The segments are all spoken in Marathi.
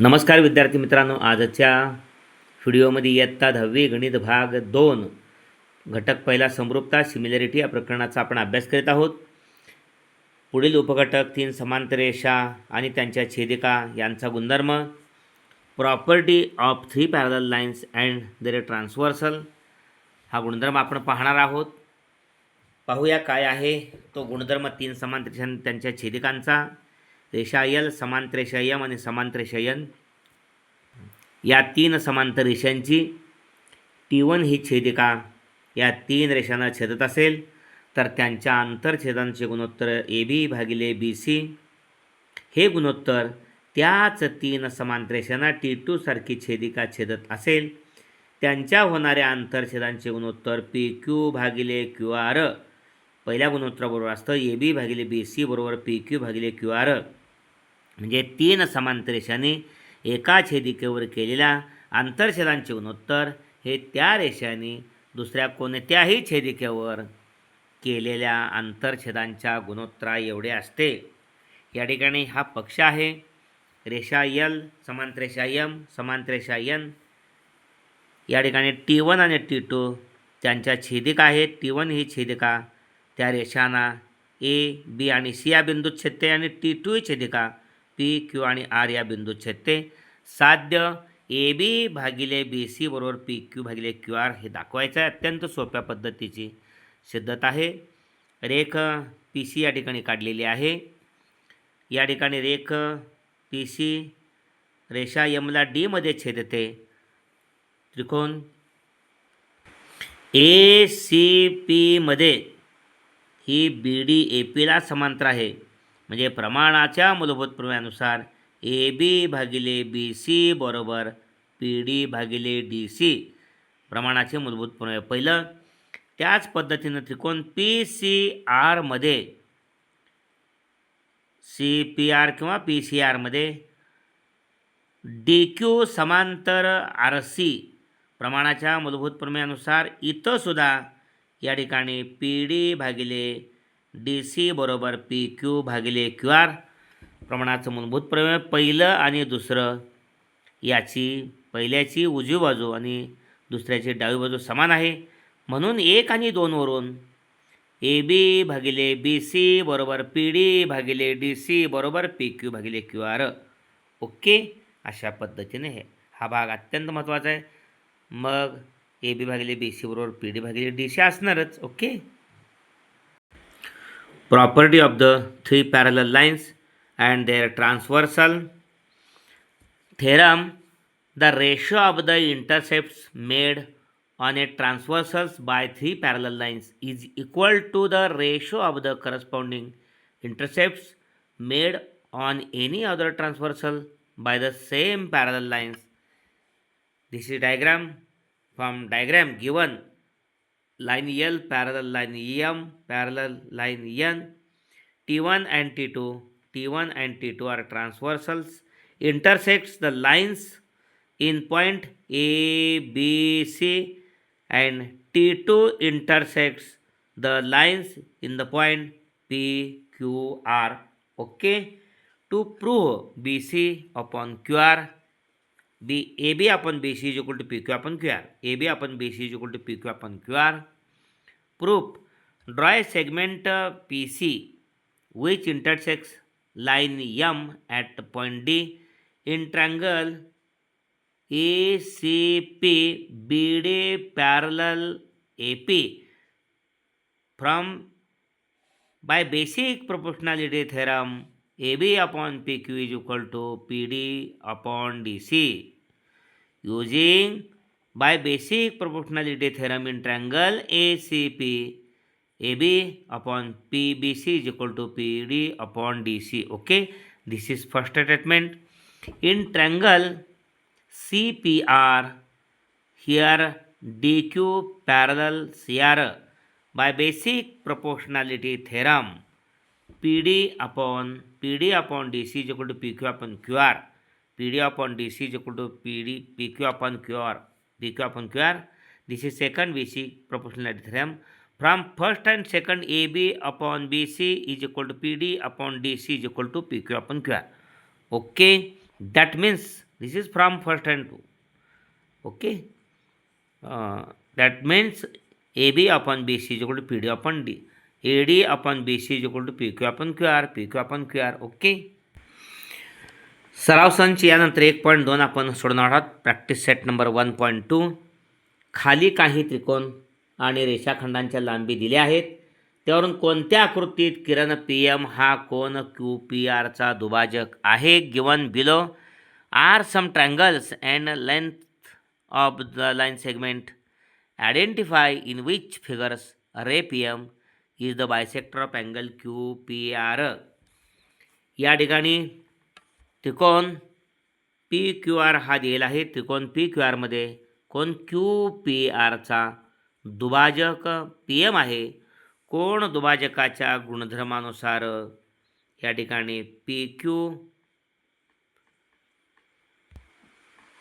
नमस्कार विद्यार्थी मित्रांनो आजच्या व्हिडिओमध्ये इयत्ता दहावी गणित भाग दोन घटक पहिला समरूपता सिमिलॅरिटी या प्रकरणाचा आपण अभ्यास करीत आहोत पुढील उपघटक तीन समांतर रेषा आणि त्यांच्या छेदिका यांचा गुणधर्म property of three parallel lines and their transversal हा गुणधर्म आपण पाहणार आहोत पाहूया काय आहे तो गुणधर्म तीन समांतर त्यांच्या छेदिकांचा रेषायल समांतरेषयम आणि समांतरेषयन या तीन समांतर रेषांची टी वन ही छेदिका या तीन रेषांना छेदत असेल तर त्यांच्या आंतरछेदांचे गुणोत्तर ए बी भागिले बी सी हे गुणोत्तर त्याच तीन समांतरेषांना टी टू सारखी छेदिका छेदत असेल त्यांच्या होणाऱ्या आंतरछेदांचे गुणोत्तर पी क्यू भागिले क्यू आर पहिल्या गुणोत्तराबरोबर असतं ए बी भागिले बी सी बरोबर पी क्यू भागिले क्यू आर म्हणजे तीन समांतरेषांनी एका छेदिकेवर केलेल्या आंतरछेदांचे गुणोत्तर हे त्या रेषाने दुसऱ्या कोणत्याही छेदिकेवर केलेल्या आंतरछेदांच्या गुणोत्तरा एवढे असते या ठिकाणी हा पक्ष आहे रेषा यल समांतरेषा यम समांतरेषा यन या ठिकाणी टी वन आणि टी टू त्यांच्या छेदिका आहेत टी वन ही छेदिका त्या रेषांना ए बी आणि सी या बिंदूत छेदते आणि टी टू ही छेदिका पी क्यू आणि आर या बिंदू छेदते साध्य ए बी भागिले बी सी बरोबर पी क्यू भागिले क्यू आर हे दाखवायचं आहे अत्यंत सोप्या पद्धतीची सिद्धत आहे रेख पी सी या ठिकाणी काढलेली आहे या ठिकाणी रेख पी सी रेषा यमला डीमध्ये छेदते त्रिकोण ए सी पीमध्ये ही बी डी ए पीला समांतर आहे म्हणजे प्रमाणाच्या मूलभूत प्रमेयानुसार ए बी भागिले बी सी बरोबर पी डी भागिले डी सी प्रमाणाचे मूलभूत प्रमेय पहिलं त्याच पद्धतीनं त्रिकोण पी सी आरमध्ये सी पी आर किंवा पी सी आरमध्ये डी क्यू समांतर आर सी प्रमाणाच्या मूलभूत प्रमेयानुसार इथंसुद्धा या ठिकाणी पी डी भागिले डी सी बरोबर पी क्यू भागिले क्यू आर प्रमाणाचं मूलभूत प्रमेय पहिलं आणि दुसरं याची पहिल्याची उजवी बाजू आणि दुसऱ्याची डावी बाजू समान आहे म्हणून एक आणि दोनवरून ए बी भागिले बी सी बरोबर पी डी भागिले डी सी बरोबर पी क्यू भागिले क्यू आर ओके अशा पद्धतीने हे हा भाग अत्यंत महत्त्वाचा आहे मग ए बी भागिले बी सी बरोबर पी डी भागिले डी सी असणारच okay property of the three parallel lines and their transversal theorem the ratio of the intercepts made on a transversal by three parallel lines is equal to the ratio of the corresponding intercepts made on any other transversal by the same parallel lines. This is diagram from diagram given line L parallel line M parallel line N T1 and T2 T1 and T2 are transversals intersects the lines in point A B C and T2 intersects the lines in the point P Q R okay to prove BC upon QR B A B upon B C is equal to P Q upon Q R A B upon B C is equal to P Q upon Q R proof draw a segment P C which intersects line M at point D in triangle A C P B D parallel A P from by basic proportionality theorem A B upon P Q is equal to P D upon D C using by basic proportionality theorem in triangle ACP AB upon PBC is equal to PD upon DC okay this is first statement in triangle CPR here DQ parallel CR by basic proportionality theorem PD upon PD upon DC is equal to PQ upon QR PD upon DC is equal to PD, PQ upon QR, DQ upon QR. This is second BC proportional theorem. From first and second AB upon BC is equal to PD upon DC is equal to PQ upon QR. Okay, that means this is from first and two. Okay, that means AB upon BC is equal to PD upon D, AD upon BC is equal to PQ upon QR, PQ upon QR. Okay. सराव संच यानंतर एक पॉईंट दोन आपण सोडणार आहोत practice set number one point two खाली काही त्रिकोण आणि रेषाखंडांच्या लांबी दिल्या आहेत त्यावरून कोणत्या आकृतीत किरण पी एम हा कोण क्यू पी आरचा दुभाजक आहे given below are some triangles and length of the line segment identify in which figures ray P M is the bisector of angle Q P R या ठिकाणी त्रिकोण पी क्यू आर हा दिलेला आहे त्रिकोण पी क्यू आरमध्ये कोण क्यू पी आरचा दुभाजक पी एम आहे कोण दुभाजकाच्या गुणधर्मानुसार या ठिकाणी पी क्यू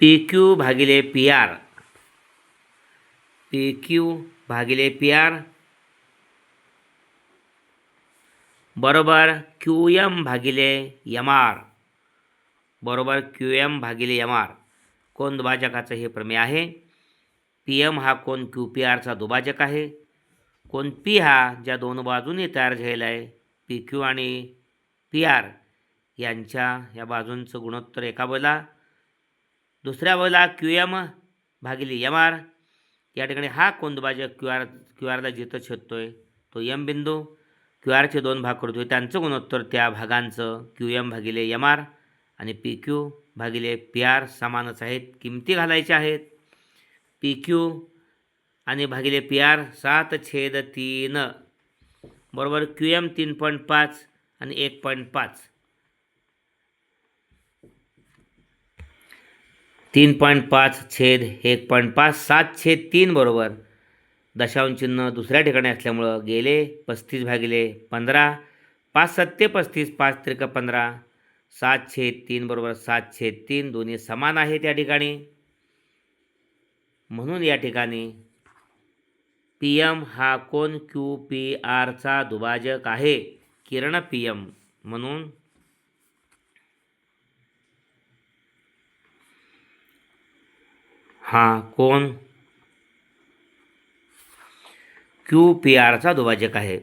पी क्यू भागिले पी आर पी क्यू भागिले पी आर बरोबर क्यू एम भागिले यम आर बरोबर क्यू एम भागिले एम आर कोण दुभाजकाचं हे प्रमेय आहे पी एम हा कोण क्यू पी आरचा दुभाजक आहे कोण पी हा ज्या दोन बाजूंनी तयार झालेला आहे पी क्यू आणि पी आर यांच्या या बाजूंचं गुणोत्तर एका बैला दुसऱ्या बैला क्यू एम भागिले एम आर या ठिकाणी हा कोण दुभाजक क्यू आर क्यू आरला जिथं छेदतो आहे तो यम बिंदू क्यू आरचे दोन भाग करतो त्यांचं गुणोत्तर त्या भागांचं क्यू एम भागिले एम आर आणि पी क्यू भागिले पी आर समानच आहेत किमती घालायच्या आहेत पी क्यू आणि भागिले पी आर सात छेद तीन बरोबर क्यू एम तीन पॉईंट पाच आणि एक पॉईंट पाच तीन पॉईंट पाच छेद एक पॉईंट पाच सात छेद तीन बरोबर दशांश चिन्ह दुसऱ्या ठिकाणी असल्यामुळं गेले पस्तीस भागिले पंधरा पाच सत्ते पस्तीस पाच त्रिक पंधरा सात छेद तीन बरोबर सात छेद तीन दोन्ही समान आहेत या ठिकाणी म्हणून या ठिकाणी पी एम हा कोण क्यू पी आरचा दुभाजक आहे किरण पी एम म्हणून हा कोण क्यू पी आरचा दुभाजक आहे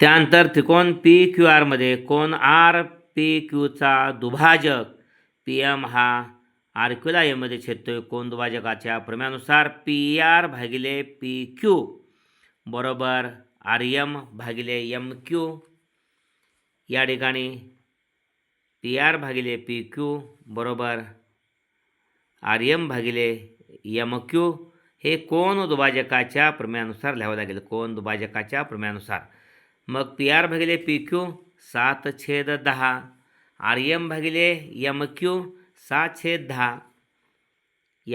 त्यानंतर त्रिकोण पी क्यू आरमध्ये कोण आर पी क्यूचा दुभाजक पी एम हा आर क्यूला छेदतो आहे कोण दुभाजकाच्या प्रमेयानुसार पी आर भागिले पी क्यू बरोबर आर एम भागिले एम क्यू या ठिकाणी पी आर भागिले पी क्यू बरोबर आर एम भागिले एम क्यू हे कोण दुभाजकाच्या प्रमेयानुसार लिहावं लागेल कोण दुभाजकाच्या प्रमेयानुसार मग पी आर भागिले पी क्यू सात छेद दहा आर एम भागिले यम क्यू सात छेद दहा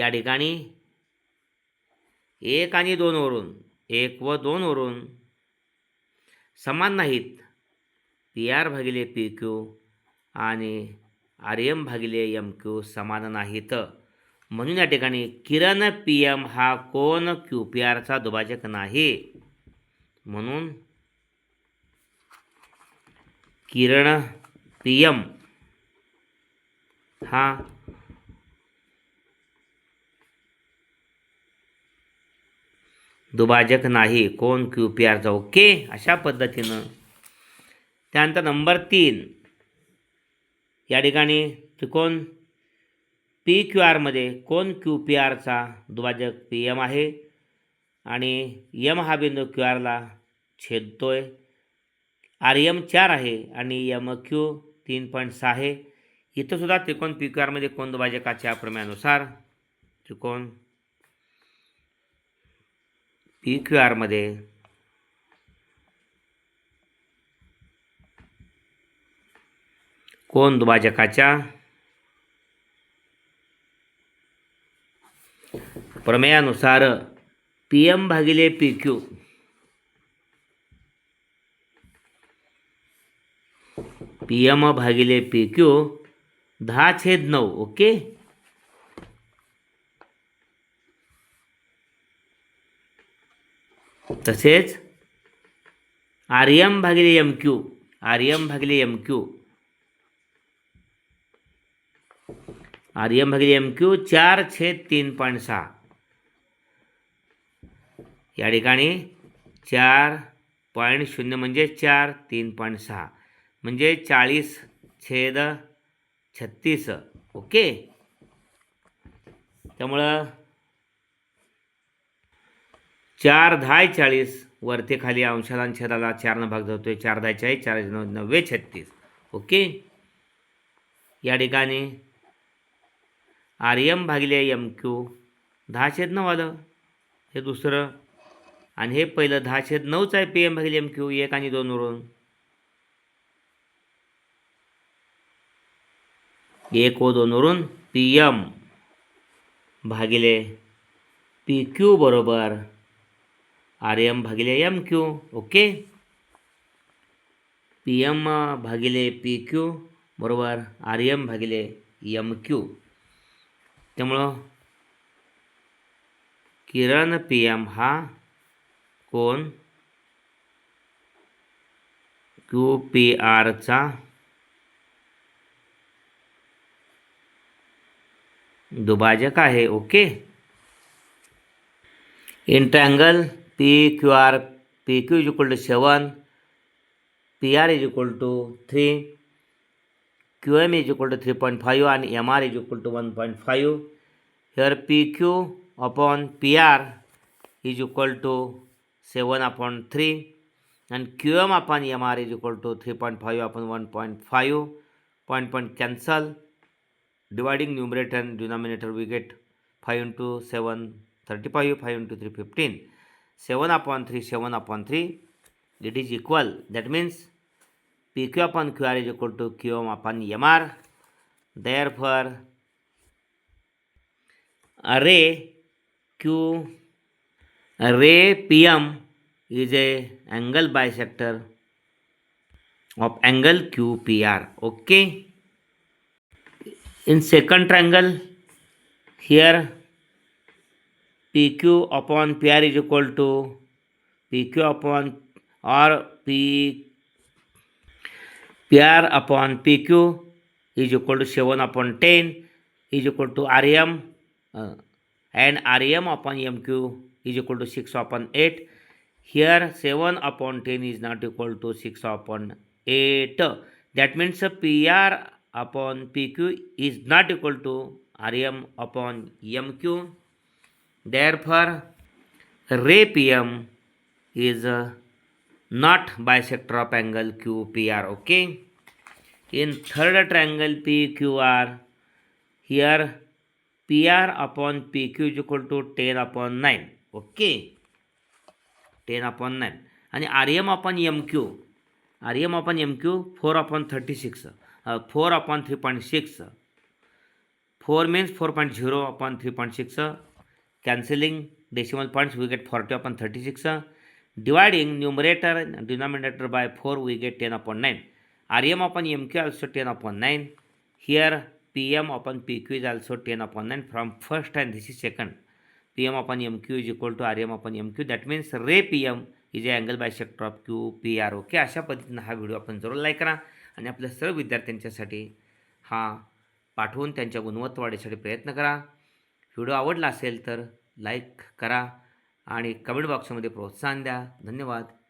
या ठिकाणी एक आणि दोनवरून एक व दोनवरून समान नाहीत पी आर भागिले पी क्यू आणि आर एम भागिले यम क्यू समान नाहीत म्हणून या ठिकाणी किरण पी एम हा कोण क्यू पी आरचा दुभाजक नाही म्हणून किरण पीएम हा दुभाजक नाही कोण क्यू पी आरचा ओके अशा पद्धतीनं त्यानंतर नंबर तीन या ठिकाणी त्रिकोण पी क्यू आरमध्ये कोण क्यू पी आरचा दुभाजक पी एम आहे आणि यम हा बिंदू क्यू आरला छेदतोय आर एम चार आहे आणि एम क्यू तीन पॉईंट सहा आहे इथंसुद्धा त्रिकोण पी क्यू आरमध्ये कोण दुभाजकाच्या प्रमेयानुसार त्रिकोण पी क्यू आरमध्ये कोण दुभाजकाच्या प्रमेयानुसार पी एम भागिले पी क्यू पी एम भागिले पी क्यू दहा छेद नऊ ओके तसेच आर एम भागिले एम क्यू आर एम भागिले एम क्यू आर एम भागिले एम क्यू चार छेद तीन पॉईंट सहा या ठिकाणी चार पॉईंट शून्य म्हणजे चार तीन पॉईंट सहा म्हणजे चाळीस छेद छत्तीस ओके त्यामुळं चार धाय चाळीस वरती खाली अंशाला छेदाला चारनं भाग जातोय चार दहा चाळीस चार नऊ नव्वे छत्तीस ओके या ठिकाणी आर एम भागिले एम क्यू दहा छेद नऊ आलं हे दुसरं आणि हे पहिलं दहा छेद नऊच आहे पी एम भागिले एम क्यू एक आणि दोनवरून एक व दोनवरून पी एम भागिले पी क्यू बरोबर आर एम भागिले M Q okay P M भागिले पी क्यू बरोबर आर एम भागिले एम क्यू त्यामुळं किरण पी एम हा कोण क्यू पी आरचा दुभाजक आहे okay in triangle P Q R P Q is equal to seven P R is equal to three Q M is equal to three point five आणि M R is equal to one point five here P Q upon P R is equal to seven upon three आणि Q M upon M R is equal to three point five upon one point five point point cancel dividing numerator and denominator we get 5 into 7 35 5 into 3 15 7 upon 3 7 upon 3 it is equal that means pq upon qr is equal to qm upon mr therefore array q array pm is a angle bisector of angle qpr okay in second triangle here pq upon pr is equal to pq upon or p pr upon pq is equal to 7 upon 10 is equal to rm uh, and rm upon mq is equal to 6 upon 8 here 7 upon 10 is not equal to 6 upon 8 that means pr upon PQ is not equal to RM upon MQ. Therefore, ray PM is not bisector of angle QPR. Okay. In third triangle PQR, here PR upon PQ is equal to 10 upon 9. Okay. 10 upon 9. And RM upon MQ, 4 upon 36. Four upon three point six four means four point zero upon three point six cancelling decimal points we get forty upon thirty six dividing numerator denominator by four we get ten upon nine R M upon M Q also ten upon nine here P M upon P Q is also ten upon nine from first and this is second P M upon M Q is equal to R M upon M Q that means ray P M is angle bisector of Q P R okay अशा पद्धतीनं हा व्हिडिओ आपण जरूर लाईक करा आणि आपल्या सर्व विद्यार्थ्यांच्यासाठी हा पाठवून त्यांच्या गुणवत्ता वाढीसाठी प्रयत्न करा व्हिडिओ आवडला असेल तर लाईक करा आणि कमेंट बॉक्समध्ये प्रोत्साहन द्या धन्यवाद